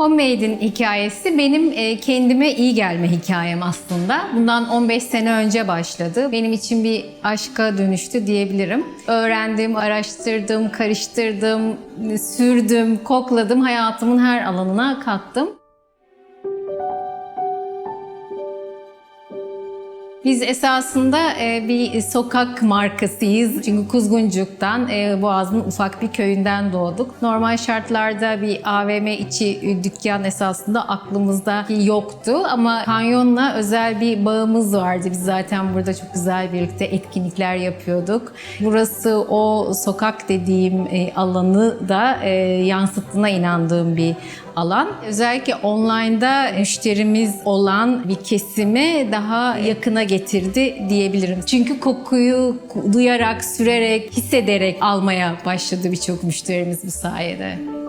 Homemade'in hikayesi benim e, kendime iyi gelme hikayem aslında. Bundan 15 sene önce başladı. Benim için bir aşka dönüştü diyebilirim. Öğrendim, araştırdım, karıştırdım, sürdüm, kokladım, hayatımın her alanına kattım. Biz esasında e, bir sokak markasıyız. Çünkü Kuzguncuk'tan, e, Boğaz'ın ufak bir köyünden doğduk. Normal şartlarda bir AVM içi dükkan esasında aklımızda yoktu. Ama Kanyon'la özel bir bağımız vardı. Biz zaten burada çok güzel birlikte etkinlikler yapıyorduk. Burası o sokak dediğim e, alanı da e, yansıttığına inandığım bir alan. Özellikle online'da müşterimiz olan bir kesimi daha yakına getirdi diyebilirim. Çünkü kokuyu duyarak, sürerek, hissederek almaya başladı birçok müşterimiz bu sayede.